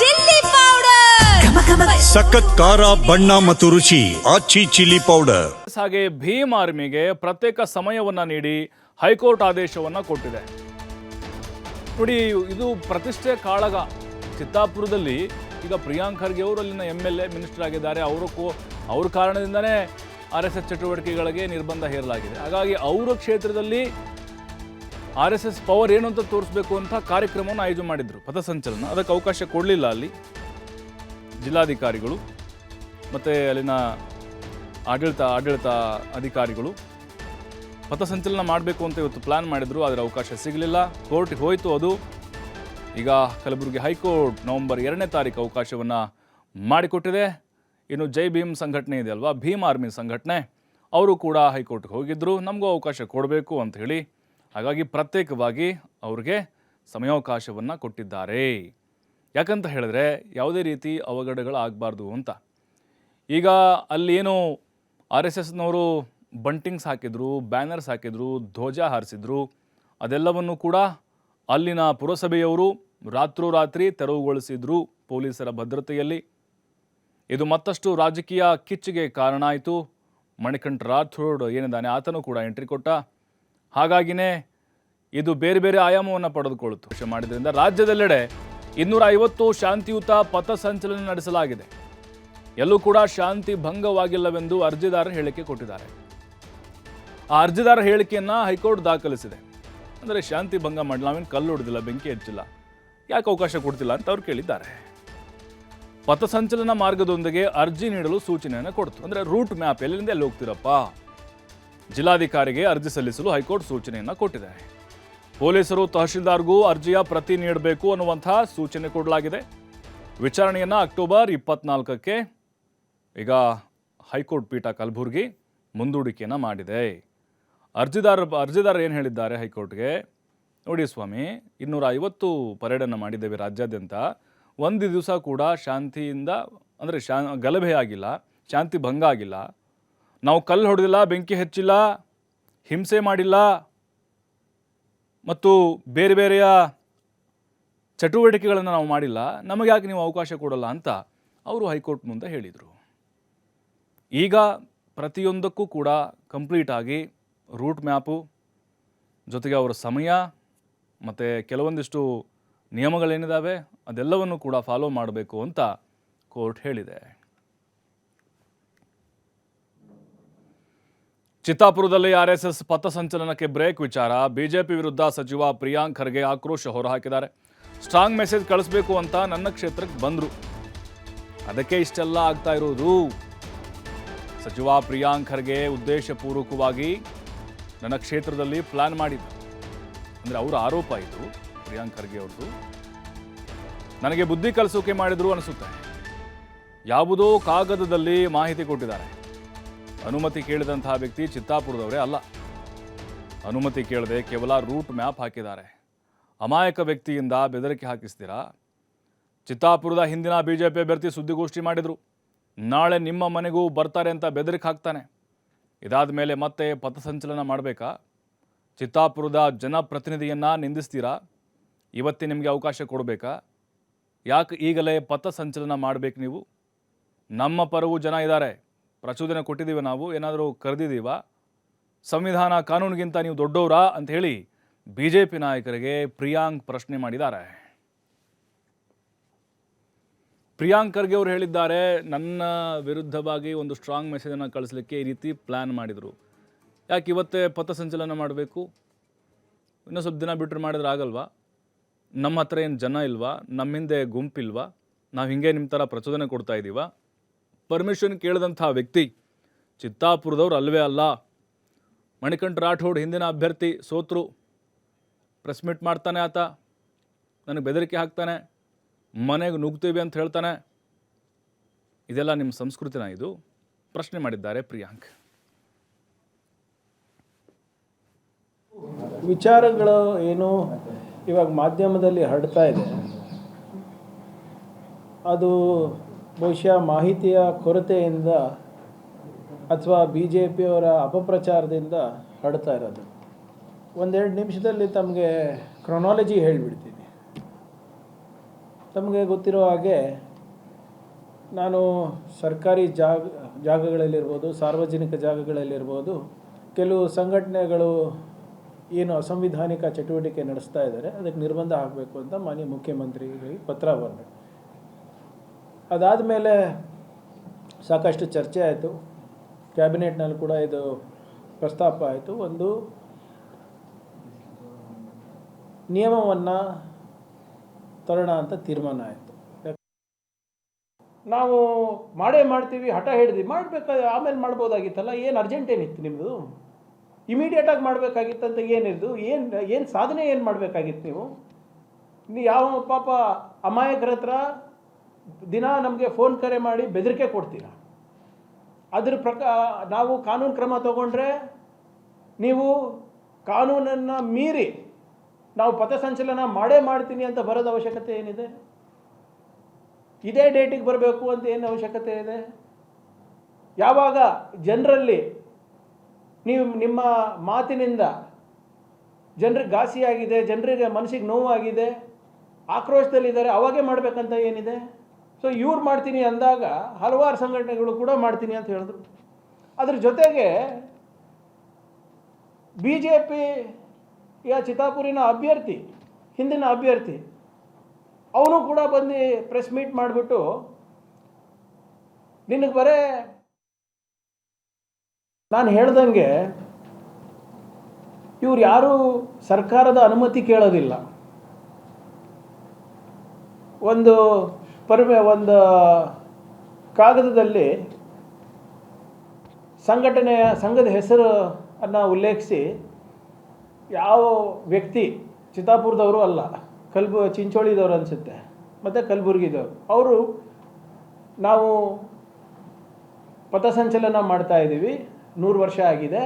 Chilli powder. ಸಖತ್ ಖಾರ ಬಣ್ಣ ಮತ್ತು ರುಚಿ ಆಚಿ ಚಿಲ್ಲಿ ಪೌಡರ್. ಹಾಗೆ ಭೀಮ್ ಆರ್ಮಿಗೆ ಪ್ರತ್ಯೇಕ ಸಮಯವನ್ನ ನೀಡಿ ಹೈಕೋರ್ಟ್ ಆದೇಶವನ್ನ ಕೊಟ್ಟಿದೆ. ನೋಡಿ ಇದು ಪ್ರತಿಷ್ಠೆ ಕಾಳಗ. ಚಿತ್ತಾಪುರದಲ್ಲಿ ಈಗ ಪ್ರಿಯಾಂಕ್ ಖರ್ಗೆ ಅವರು ಅಲ್ಲಿನ ಎಂ ಎಲ್ ಎ ಮಿನಿಸ್ಟರ್ ಆಗಿದ್ದಾರೆ. ಅವರು ಕೋ ಅವ್ರ ಕಾರಣದಿಂದನೇ ಆರ್ ಎಸ್ ಎಸ್ ಚಟುವಟಿಕೆಗಳಿಗೆ ನಿರ್ಬಂಧ ಹೇರಲಾಗಿದೆ. ಹಾಗಾಗಿ ಅವರ ಕ್ಷೇತ್ರದಲ್ಲಿ ಆರ್ ಎಸ್ ಎಸ್ ಪವರ್ ಏನು ಅಂತ ತೋರಿಸ್ಬೇಕು ಅಂತ ಕಾರ್ಯಕ್ರಮವನ್ನು ಆಯೋಜನೆ ಮಾಡಿದರು. ಪಥಸಂಚಲನ. ಅದಕ್ಕೆ ಅವಕಾಶ ಕೊಡಲಿಲ್ಲ ಅಲ್ಲಿ. ಜಿಲ್ಲಾಧಿಕಾರಿಗಳು ಮತ್ತು ಅಲ್ಲಿನ ಆಡಳಿತ ಆಡಳಿತ ಅಧಿಕಾರಿಗಳು ಪಥಸಂಚಲನ ಮಾಡಬೇಕು ಅಂತ ಇವತ್ತು ಪ್ಲ್ಯಾನ್ ಮಾಡಿದರು. ಆದರೆ ಅವಕಾಶ ಸಿಗಲಿಲ್ಲ. ಕೋರ್ಟ್ಗೆ ಹೋಯಿತು ಅದು. ಈಗ ಕಲಬುರಗಿ ಹೈಕೋರ್ಟ್ ನವೆಂಬರ್ ಎರಡನೇ ತಾರೀಕು ಅವಕಾಶವನ್ನು ಮಾಡಿಕೊಟ್ಟಿದೆ. ಇನ್ನು ಜೈ ಭೀಮ್ ಸಂಘಟನೆ ಇದೆ ಅಲ್ವಾ? ಭೀಮ್ ಆರ್ಮಿ ಸಂಘಟನೆ. ಅವರು ಕೂಡ ಹೈಕೋರ್ಟ್ಗೆ ಹೋಗಿದ್ದರು ನಮಗೂ ಅವಕಾಶ ಕೊಡಬೇಕು ಅಂತ ಹೇಳಿ ಹಾಗಾಗಿ ಪ್ರತ್ಯೇಕವಾಗಿ ಅವ್ರಿಗೆ ಸಮಯಾವಕಾಶವನ್ನು ಕೊಟ್ಟಿದ್ದಾರೆ. ಯಾಕಂತ ಹೇಳಿದ್ರೆ ಯಾವುದೇ ರೀತಿ ಅವಘಡಗಳಾಗಬಾರ್ದು ಅಂತ. ಈಗ ಅಲ್ಲಿ ಏನು ಆರ್ ಎಸ್ ಎಸ್ನವರು ಬಂಟಿಂಗ್ಸ್ ಹಾಕಿದರು ಬ್ಯಾನರ್ಸ್ ಹಾಕಿದರು, ಧ್ವಜ ಹಾರಿಸಿದ್ರು, ಅದೆಲ್ಲವನ್ನು ಕೂಡ ಅಲ್ಲಿನ ಪುರಸಭೆಯವರು ರಾತ್ರೋರಾತ್ರಿ ತೆರವುಗೊಳಿಸಿದ್ರು ಪೊಲೀಸರ ಭದ್ರತೆಯಲ್ಲಿ. ಇದು ಮತ್ತಷ್ಟು ರಾಜಕೀಯ ಕಿಚ್ಚಿಗೆ ಕಾರಣ ಆಯಿತು. ಮಣಿಕಂಠ ರಾಥೋಡ್ ಏನಿದ್ದಾನೆ, ಆತನು ಕೂಡ ಎಂಟ್ರಿ ಕೊಟ್ಟ. ಹಾಗಾಗಿನೇ ಇದು ಬೇರೆ ಬೇರೆ ಆಯಾಮವನ್ನು ಪಡೆದುಕೊಳ್ಳುತ್ತು. ಮಾಡಿದ್ರಿಂದ ರಾಜ್ಯದೆಲ್ಲೆಡೆ ಇನ್ನೂರ ಐವತ್ತು ಶಾಂತಿಯುತ ಪಥಸಂಚಲನ ನಡೆಸಲಾಗಿದೆ. ಎಲ್ಲೂ ಕೂಡ ಶಾಂತಿ ಭಂಗವಾಗಿಲ್ಲವೆಂದು ಅರ್ಜಿದಾರ ಹೇಳಿಕೆ ಕೊಟ್ಟಿದ್ದಾರೆ. ಆ ಅರ್ಜಿದಾರ ಹೇಳಿಕೆಯನ್ನು ಹೈಕೋರ್ಟ್ ದಾಖಲಿಸಿದೆ. ಅಂದರೆ ಶಾಂತಿ ಭಂಗ ಮಾಡಿ ನಾವೇನು ಕಲ್ಲು ಹೊಡೆದಿಲ್ಲ, ಬೆಂಕಿ ಹಚ್ಚಿಲ್ಲ, ಯಾಕೆ ಅವಕಾಶ ಕೊಡ್ತಿಲ್ಲ ಅಂತ ಅವ್ರು ಕೇಳಿದ್ದಾರೆ. ಪಥಸಂಚಲನ ಮಾರ್ಗದೊಂದಿಗೆ ಅರ್ಜಿ ನೀಡಲು ಸೂಚನೆಯನ್ನು ಕೊಡ್ತು. ಅಂದರೆ ರೂಟ್ ಮ್ಯಾಪ್ ಎಲ್ಲಿಂದ ಎಲ್ಲಿ ಹೋಗ್ತೀರಪ್ಪ? ಜಿಲ್ಲಾಧಿಕಾರಿಗೆ ಅರ್ಜಿ ಸಲ್ಲಿಸಲು ಹೈಕೋರ್ಟ್ ಸೂಚನೆಯನ್ನು ಕೊಟ್ಟಿದೆ. ಪೊಲೀಸರು ತಹಶೀಲ್ದಾರ್ಗೂ ಅರ್ಜಿಯ ಪ್ರತಿ ನೀಡಬೇಕು ಅನ್ನುವಂತಹ ಸೂಚನೆ ಕೊಡಲಾಗಿದೆ. ವಿಚಾರಣೆಯನ್ನು ಅಕ್ಟೋಬರ್ ಇಪ್ಪತ್ನಾಲ್ಕಕ್ಕೆ ಈಗ ಹೈಕೋರ್ಟ್ ಪೀಠ ಕಲಬುರಗಿ ಮುಂದೂಡಿಕೆಯನ್ನು ಮಾಡಿದೆ. ಅರ್ಜಿದಾರ ಅರ್ಜಿದಾರ ಏನು ಹೇಳಿದ್ದಾರೆ ಹೈಕೋರ್ಟ್ಗೆ? ನೋಡಿ ಸ್ವಾಮಿ ಇನ್ನೂರ ಐವತ್ತು ಪರೇಡನ್ನು ಮಾಡಿದ್ದೇವೆ ರಾಜ್ಯಾದ್ಯಂತ. ಒಂದು ದಿವಸ ಕೂಡ ಶಾಂತಿಯಿಂದ, ಅಂದರೆ ಶಾ ಗಲಭೆ ಆಗಿಲ್ಲ ಶಾಂತಿ ಭಂಗ ಆಗಿಲ್ಲ. ನಾವು ಕಲ್ಲು ಹೊಡೆದಿಲ್ಲ, ಬೆಂಕಿ ಹಚ್ಚಿಲ್ಲ, ಹಿಂಸೆ ಮಾಡಿಲ್ಲ ಮತ್ತು ಬೇರೆ ಬೇರೆಯ ಚಟುವಟಿಕೆಗಳನ್ನು ನಾವು ಮಾಡಿಲ್ಲ, ನಮಗೆ ಯಾಕೆ ನೀವು ಅವಕಾಶ ಕೊಡಲ್ಲ ಅಂತ ಅವರು ಹೈಕೋರ್ಟ್ ಮುಂದೆ ಹೇಳಿದರು. ಈಗ ಪ್ರತಿಯೊಂದಕ್ಕೂ ಕೂಡ ಕಂಪ್ಲೀಟ್ ಆಗಿ ರೂಟ್ ಮ್ಯಾಪು, ಜೊತೆಗೆ ಅವರ ಸಮಯ ಮತ್ತು ಕೆಲವೊಂದಿಷ್ಟು ನಿಯಮಗಳೇನಿದ್ದಾವೆ ಅದೆಲ್ಲವನ್ನು ಕೂಡ ಫಾಲೋ ಮಾಡಬೇಕು ಅಂತ ಕೋರ್ಟ್ ಹೇಳಿದೆ. ಚಿತ್ತಾಪುರದಲ್ಲಿ ಆರ್ಎಸ್ಎಸ್ ಎಸ್ ಎಸ್ ಪಥಸಂಚಲನಕ್ಕೆ ಬ್ರೇಕ್ ವಿಚಾರ. ಬಿಜೆಪಿ ವಿರುದ್ಧ ಸಚಿವ ಪ್ರಿಯಾಂಕ್ ಖರ್ಗೆ ಆಕ್ರೋಶ ಹೊರಹಾಕಿದ್ದಾರೆ. ಸ್ಟ್ರಾಂಗ್ ಮೆಸೇಜ್ ಕಳಿಸ್ಬೇಕು ಅಂತ ನನ್ನ ಕ್ಷೇತ್ರಕ್ಕೆ ಬಂದರು. ಅದಕ್ಕೆ ಇಷ್ಟೆಲ್ಲ ಆಗ್ತಾ ಇರೋದು. ಸಚಿವ ಪ್ರಿಯಾಂಕ್ ಖರ್ಗೆ ಉದ್ದೇಶಪೂರ್ವಕವಾಗಿ ನನ್ನ ಕ್ಷೇತ್ರದಲ್ಲಿ ಪ್ಲಾನ್ ಮಾಡಿದ್ರು. ಅಂದರೆ ಅವರ ಆರೋಪ ಇದು, ಪ್ರಿಯಾಂಕ್ ಖರ್ಗೆ ಅವ್ರದ್ದು. ನನಗೆ ಬುದ್ಧಿ ಕಲಿಸೋಕೆ ಮಾಡಿದ್ರು ಅನಿಸುತ್ತೆ. ಯಾವುದೋ ಕಾಗದದಲ್ಲಿ ಮಾಹಿತಿ ಕೊಟ್ಟಿದ್ದಾರೆ. ಅನುಮತಿ ಕೇಳಿದಂತಹ ವ್ಯಕ್ತಿ ಚಿತ್ತಾಪುರದವರೇ ಅಲ್ಲ. ಅನುಮತಿ ಕೇಳದೆ ಕೇವಲ ರೂಟ್ ಮ್ಯಾಪ್ ಹಾಕಿದ್ದಾರೆ. ಅಮಾಯಕ ವ್ಯಕ್ತಿಯಿಂದ ಬೆದರಿಕೆ ಹಾಕಿಸ್ತೀರಾ? ಚಿತ್ತಾಪುರದ ಹಿಂದಿನ ಬಿ ಜೆ ಪಿ ಅಭ್ಯರ್ಥಿ ಸುದ್ದಿಗೋಷ್ಠಿ ಮಾಡಿದರು. ನಾಳೆ ನಿಮ್ಮ ಮನೆಗೂ ಬರ್ತಾರೆ ಅಂತ ಬೆದರಿಕೆ ಹಾಕ್ತಾನೆ. ಇದಾದ ಮೇಲೆ ಮತ್ತೆ ಪಥಸಂಚಲನ ಮಾಡಬೇಕಾ? ಚಿತ್ತಾಪುರದ ಜನಪ್ರತಿನಿಧಿಯನ್ನು ನಿಂದಿಸ್ತೀರಾ? ಇವತ್ತೇ ನಿಮಗೆ ಅವಕಾಶ ಕೊಡಬೇಕಾ? ಯಾಕೆ ಈಗಲೇ ಪಥಸಂಚಲನ ಮಾಡಬೇಕು ನೀವು? ನಮ್ಮ ಪರವು ಜನ ಇದ್ದಾರೆ. ಪ್ರಚೋದನೆ ಕೊಟ್ಟಿದ್ದೀವಿ ನಾವು, ಏನಾದರೂ ಕರೆದಿದ್ದೀವಾ? ಸಂವಿಧಾನ ಕಾನೂನಿಗಿಂತ ನೀವು ದೊಡ್ಡವರಾ? ಅಂತ ಹೇಳಿ ಬಿ ಜೆ ಪಿ ನಾಯಕರಿಗೆ ಪ್ರಿಯಾಂಕ್ ಪ್ರಶ್ನೆ ಮಾಡಿದ್ದಾರೆ. ಪ್ರಿಯಾಂಕ್ ಖರ್ಗೆ ಅವರು ಹೇಳಿದ್ದಾರೆ, ನನ್ನ ವಿರುದ್ಧವಾಗಿ ಒಂದು ಸ್ಟ್ರಾಂಗ್ ಮೆಸೇಜನ್ನು ಕಳಿಸ್ಲಿಕ್ಕೆ ಈ ರೀತಿ ಪ್ಲ್ಯಾನ್ ಮಾಡಿದರು. ಯಾಕೆ ಇವತ್ತೇ ಪಥಸಂಚಲನ ಮಾಡಬೇಕು? ಇನ್ನೂ ಸ್ವಲ್ಪ ದಿನ ಬಿಟ್ಟರೆ ಮಾಡಿದ್ರೆ ಆಗಲ್ವಾ? ನಮ್ಮ ಹತ್ರ ಏನು ಜನ ಇಲ್ವಾ? ನಮ್ಮ ಹಿಂದೆ ಗುಂಪಿಲ್ವಾ? ನಾವು ಹಿಂಗೆ ನಿಮ್ಮ ಥರ ಪ್ರಚೋದನೆ ಕೊಡ್ತಾ ಇದ್ದೀವಾ ಪರ್ಮಿಷನ್ ಕೇಳಿದಂಥ ವ್ಯಕ್ತಿ ಚಿತ್ತಾಪುರದವ್ರು ಅಲ್ಲವೇ ಅಲ್ಲ. ಮಣಿಕಂಠ ರಾಠೋಡ್ ಹಿಂದಿನ ಅಭ್ಯರ್ಥಿ ಸೋತರು. ಪ್ರೆಸ್ ಮೀಟ್ ಮಾಡ್ತಾನೆ ಆತ. ನನಗೆ ಬೆದರಿಕೆ ಹಾಕ್ತಾನೆ. ಮನೆಗೆ ನುಗ್ತೀವಿ ಅಂತ ಹೇಳ್ತಾನೆ. ಇದೆಲ್ಲ ನಿಮ್ಮ ಸಂಸ್ಕೃತಿನ ಇದು. ಪ್ರಶ್ನೆ ಮಾಡಿದ್ದಾರೆ ಪ್ರಿಯಾಂಕ್. ವಿಚಾರಗಳು ಏನು ಇವಾಗ ಮಾಧ್ಯಮದಲ್ಲಿ ಹರಡ್ತಾ ಇದೆ. ಅದು ಬಹುಶಃ ಮಾಹಿತಿಯ ಕೊರತೆಯಿಂದ ಅಥವಾ ಬಿ ಜೆ ಪಿಯವರ ಅಪಪ್ರಚಾರದಿಂದ ಹರಡ್ತಾ ಇರೋದು. ಒಂದೆರಡು ನಿಮಿಷದಲ್ಲಿ ತಮಗೆ ಕ್ರೊನಾಲಜಿ ಹೇಳಿಬಿಡ್ತೀನಿ. ತಮಗೆ ಗೊತ್ತಿರೋ ಹಾಗೆ ನಾನು ಸರ್ಕಾರಿ ಜಾಗ, ಜಾಗಗಳಲ್ಲಿರ್ಬೋದು, ಸಾರ್ವಜನಿಕ ಜಾಗಗಳಲ್ಲಿರ್ಬೋದು, ಕೆಲವು ಸಂಘಟನೆಗಳು ಏನು ಅಸಂವಿಧಾನಿಕ ಚಟುವಟಿಕೆ ನಡೆಸ್ತಾ ಇದ್ದಾರೆ, ಅದಕ್ಕೆ ನಿರ್ಬಂಧ ಹಾಕಬೇಕು ಅಂತ ಮಾನ್ಯ ಮುಖ್ಯಮಂತ್ರಿಗಳಿಗೆ ಪತ್ರ ಬರೆದೆ ಅದಾದಮೇಲೆ ಸಾಕಷ್ಟು ಚರ್ಚೆ ಆಯಿತು. ಕ್ಯಾಬಿನೆಟ್ನಲ್ಲಿ ಕೂಡ ಇದು ಪ್ರಸ್ತಾಪ ಆಯಿತು. ಒಂದು ನಿಯಮವನ್ನು ತರೋಣ ಅಂತ ತೀರ್ಮಾನ ಆಯಿತು. ನಾವು ಮಾಡೇ ಮಾಡ್ತೀವಿ, ಹಠ ಹಿಡ್ದು ಮಾಡಬೇಕಾದ್ರೆ ಆಮೇಲೆ ಮಾಡ್ಬೋದಾಗಿತ್ತಲ್ಲ? ಏನು ಅರ್ಜೆಂಟ್ ಏನಿತ್ತು ನಿಮ್ಮದು ಇಮಿಡಿಯೇಟಾಗಿ ಮಾಡಬೇಕಾಗಿತ್ತಂತ ಏನಿದ್ದು ಏನು ಏನು ಸಾಧನೆ ಏನು ಮಾಡಬೇಕಾಗಿತ್ತು ನೀವು? ನೀವು ಯಾವ ಪಾಪ ಅಮಾಯಕರ ಹತ್ರ ದಿನ ನಮಗೆ ಫೋನ್ ಕರೆ ಮಾಡಿ ಬೆದರಿಕೆ ಕೊಡ್ತೀರಾ. ಅದ್ರ ಪ್ರಕಾರ ನಾವು ಕಾನೂನು ಕ್ರಮ ತಗೊಂಡ್ರೆ ನೀವು ಕಾನೂನನ್ನು ಮೀರಿ ನಾವು ಪಥಸಂಚಲನ ಮಾಡೇ ಮಾಡ್ತೀನಿ ಅಂತ ಬರೋದು ಅವಶ್ಯಕತೆ ಏನಿದೆ? ಇದೇ ಡೇಟಿಗೆ ಬರಬೇಕು ಅಂತ ಏನು ಅವಶ್ಯಕತೆ ಇದೆ? ಯಾವಾಗ ಜನರಲ್ಲಿ ನೀವು ನಿಮ್ಮ ಮಾತಿನಿಂದ ಜನರಿಗೆ ಘಾಸಿಯಾಗಿದೆ, ಜನರಿಗೆ ಮನಸ್ಸಿಗೆ ನೋವಾಗಿದೆ, ಆಕ್ರೋಶದಲ್ಲಿದ್ದಾರೆ, ಅವಾಗೇ ಮಾಡಬೇಕಂತ ಏನಿದೆ? ಸೊ ಇವ್ರು ಮಾಡ್ತೀನಿ ಅಂದಾಗ ಹಲವಾರು ಸಂಘಟನೆಗಳು ಕೂಡ ಮಾಡ್ತೀನಿ ಅಂತ ಹೇಳಿದ್ರು. ಅದ್ರ ಜೊತೆಗೆ ಬಿ ಜೆ ಪಿ ಯ ಚಿತ್ತಾಪುರಿನ ಅಭ್ಯರ್ಥಿ, ಹಿಂದಿನ ಅಭ್ಯರ್ಥಿ, ಅವನು ಕೂಡ ಬಂದು ಪ್ರೆಸ್ ಮೀಟ್ ಮಾಡಿಬಿಟ್ಟು, ನಿನಗೆ ಬರೇ ನಾನು ಹೇಳ್ದಂಗೆ ಇವ್ರು ಯಾರೂ ಸರ್ಕಾರದ ಅನುಮತಿ ಕೇಳೋದಿಲ್ಲ. ಒಂದು ಪರ್ಮೆ ಒಂದು ಕಾಗದದಲ್ಲಿ ಸಂಘಟನೆಯ ಸಂಘದ ಹೆಸರು ಅನ್ನು ಉಲ್ಲೇಖಿಸಿ ಯಾವ ವ್ಯಕ್ತಿ ಚಿತ್ತಾಪುರದವರು ಅಲ್ಲ, ಕಲ್ಬು, ಚಿಂಚೋಳಿದವರು ಅನಿಸುತ್ತೆ, ಮತ್ತು ಕಲಬುರ್ಗಿದವರು. ಅವರು ನಾವು ಪಥಸಂಚಲನ ಮಾಡ್ತಾ ಇದ್ದೀವಿ, ನೂರು ವರ್ಷ ಆಗಿದೆ,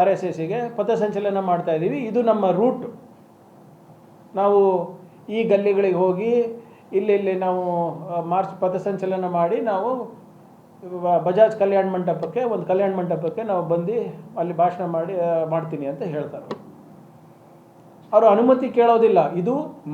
ಆರ್ ಎಸ್ ಎಸ್ಸಿಗೆ ಪಥಸಂಚಲನ ಮಾಡ್ತಾಯಿದ್ದೀವಿ ಇದು ನಮ್ಮ ರೂಟ್. ನಾವು ಈ ಗಲ್ಲಿಗಳಿಗೆ ಹೋಗಿ ಇಲ್ಲಿ ಇಲ್ಲಿ ನಾವು ಮಾರ್ಚ್ ಪಥಸಂಚಲನ ಮಾಡಿ ನಾವು ಬಜಾಜ್ ಕಲ್ಯಾಣ ಮಂಟಪಕ್ಕೆ, ಒಂದು ಕಲ್ಯಾಣ ಮಂಟಪಕ್ಕೆ ನಾವು ಬಂದು ಅಲ್ಲಿ ಭಾಷಣ ಮಾಡಿ ಮಾಡ್ತೀನಿ ಅಂತ ಹೇಳ್ತಾರೆ. ಅವರು ಅನುಮತಿ ಕೇಳೋದಿಲ್ಲ. ಇದು